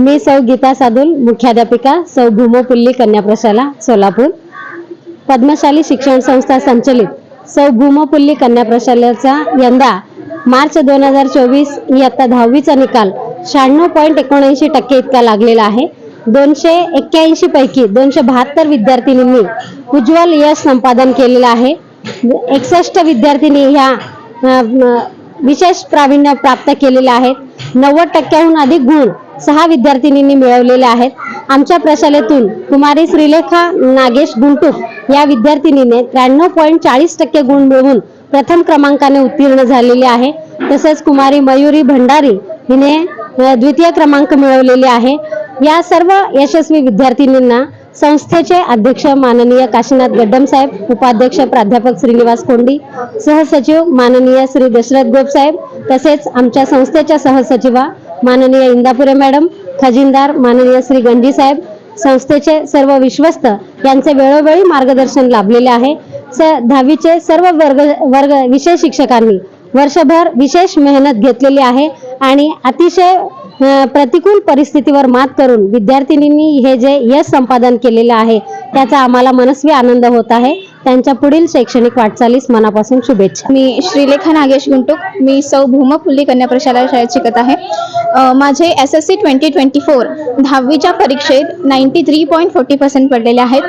मी सौ गीता साधून मुख्याध्यापिका सौ भूमोपुल्ली कन्या प्रशाला सोलापूर. पद्मशाली शिक्षण संस्था संचलित सौ भूमोपुल्ली कन्या प्रशालेचा यंदा मार्च दोन हजार चोवीस इयत्ता दहावीचा निकाल. शहाण्णव पॉईंट एकोणऐंशी टक्के इतका लागलेला आहे. दोनशे एक्क्याऐंशी पैकी दोनशे बहात्तर विद्यार्थिनींनी उज्ज्वल यश संपादन केलेलं आहे. एकसष्ट विद्यार्थिनी ह्या विशेष प्रावीण्य प्राप्त केलेल्या आहेत नव्वद टक्क्याहून अधिक गुण सहा विद्यार्थिनींनी मिळवलेले आहेत. आमच्या प्रशालेतून कुमारी श्रीलेखा नागेश गुंटूक या विद्यार्थिनीने त्र्याण्णव पॉईंट चाळीस टक्के गुण मिळवून प्रथम क्रमांकाने उत्तीर्ण झालेली आहे. तसेच कुमारी मयुरी भंडारी हिने द्वितीय क्रमांक मिळवलेले आहे. या सर्व यशस्वी विद्यार्थिनींना संस्थेचे अध्यक्ष माननीय काशीनाथ गड्डम साहेब उपाध्यक्ष प्राध्यापक श्रीनिवास कोंडी सहसचिव माननीय श्री दशरथ गोप साहेब तसेच आमच्या संस्थेच्या सहसचिवा माननीय इंदापुरे मॅडम खजिनदार माननीय श्री गंजी साहेब संस्थेचे सर्व विश्वस्त यांचे वेळोवेळी मार्गदर्शन लाभलेले आहे. स दहावीचे सर्व वर्ग वर्ग विषय शिक्षकांनी वर्षभर विशेष मेहनत घेतलेली आहे आणि अतिशय प्रतिकूल परिस्थितीवर मात करून विद्यार्थिनींनी हे जे यश संपादन केलेलं आहे त्याचा आम्हाला मनस्वी आनंद होत आहे. त्यांच्या पुढील शैक्षणिक वाटचालीस मनापासून शुभेच्छा. मी श्रीलेखा नागेश गुंटूक. मी सौ भूम फुल्ली कन्या प्रशाला शाळेत शिकत आहे. माझे S S C twenty twenty four दहावीच्या परीक्षेत ninety three point forty percent पडलेले आहेत.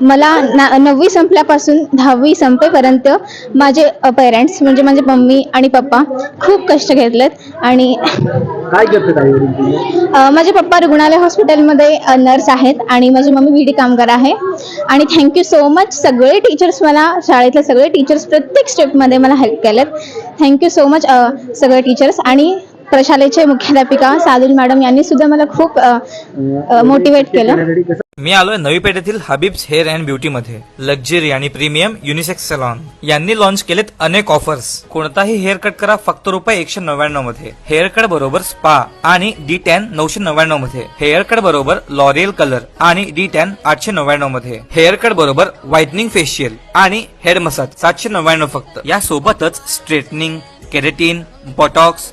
मला ना नववी संपल्यापासून दहावी संपेपर्यंत माझे पेरेंट्स म्हणजे माझे मम्मी आणि पप्पा खूप कष्ट घेतलेत आणि माझे पप्पा रुग्णालय हॉस्पिटलमध्ये नर्स आहेत आणि माझी मम्मी विडी कामगार आहे. आणि थँक्यू सो मच सगळे टीचर्स मला शाळेतले सगळे टीचर्स प्रत्येक स्टेपमध्ये मला हेल्प केलेत. थँक्यू सो मच सगळे टीचर्स आणि प्रशालेचे मुख्याध्यापिका साधुल मॅडम यांनी सुद्धा मला खूप मोटिवेट केलं. मी आलोय नवी पेठेतील हबीब्स हेअर अँड ब्युटी मध्ये. लक्झरी आणि प्रीमियम युनिसेक्स सलॉन यांनी लॉन्च केलेत अनेक ऑफर्स कोणताही हेअर कट करा फक्त रुपये एकशे नव्याण्णवमध्ये. हेअर कट बरोबर स्पा आणि डी टॅन नऊशे नव्याण्णवमध्ये. हेअर कट बरोबर लॉरियल कलर आणि डी टॅन आठशे नव्याण्णवमध्ये. हेअर कट बरोबर व्हाइटनिंग फेशियल आणि हेड मसाज सातशे नव्याण्णव फक्त. या सोबतच straightening keratin botox